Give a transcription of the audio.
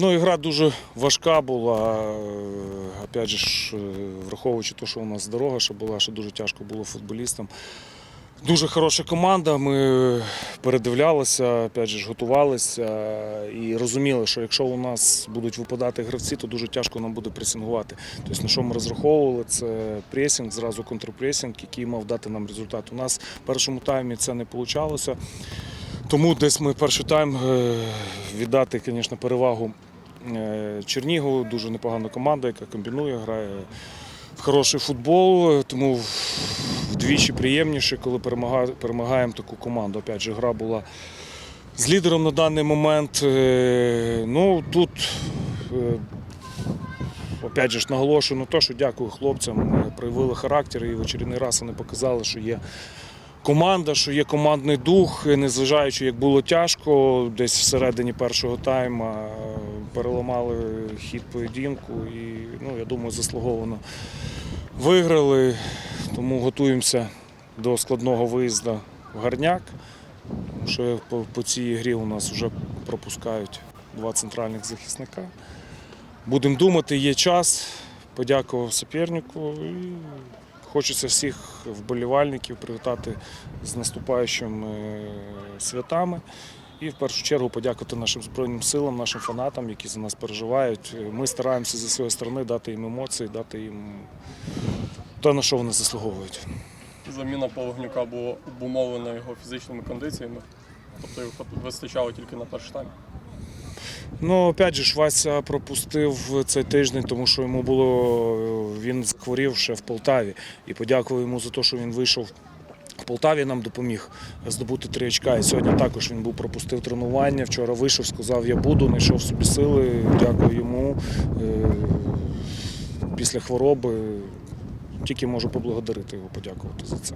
Ну, ігра дуже важка була. е, Опять же, е, враховуючи те, що у нас дорога ще була, що дуже тяжко було футболістам. Дуже хороша команда. Ми передивлялися, опять же, готувалися і розуміли, що якщо у нас будуть випадати гравці, то дуже тяжко нам буде пресингувати. Тобто, на що ми розраховували, це пресинг, зразу контрпресинг, який мав дати нам результат. У нас в першому таймі це не вийшло. Тому десь ми перший тайм е, віддати, звісно, перевагу е, Чернігову. Дуже непогана команда, яка комбінує, грає в хороший футбол. Тому вдвічі приємніше, коли перемагаємо таку команду. Опять же, гра була з лідером на даний момент. Е, Ну тут. е, Опять же наголошую на те, що дякую хлопцям. е, Проявили характер і в очередний раз вони показали, що є команда, що є командний дух, незважаючи, як було тяжко, десь всередині першого тайма е, переламали хід поєдинку і ну, я думаю, заслуговано виграли. Тому готуємося до складного виїзду в Гарняк. Що по, цій грі у нас вже пропускають два центральних захисника. Будемо думати, є час. Подякував супернику і хочеться всіх вболівальників привітати з наступаючими святами. І в першу чергу подякувати нашим Збройним силам, нашим фанатам, які за нас переживають. Ми стараємося зі своєї сторони дати їм емоції, дати їм те, на що вони заслуговують. Заміна Пологнюка була обумовлена його фізичними кондиціями. Тобто його вистачало тільки на перший тайм. Ну, опять же, Вася пропустив цей тиждень, тому що йому було він захворів ще в Полтаві. І подякував йому за те, що він вийшов в Полтаві, нам допоміг здобути три очка. І сьогодні також він був пропустив тренування. Вчора вийшов, сказав, я буду, знайшов собі сили. Дякую йому. Е, Після хвороби тільки можу поблагодарити його, подякувати за це.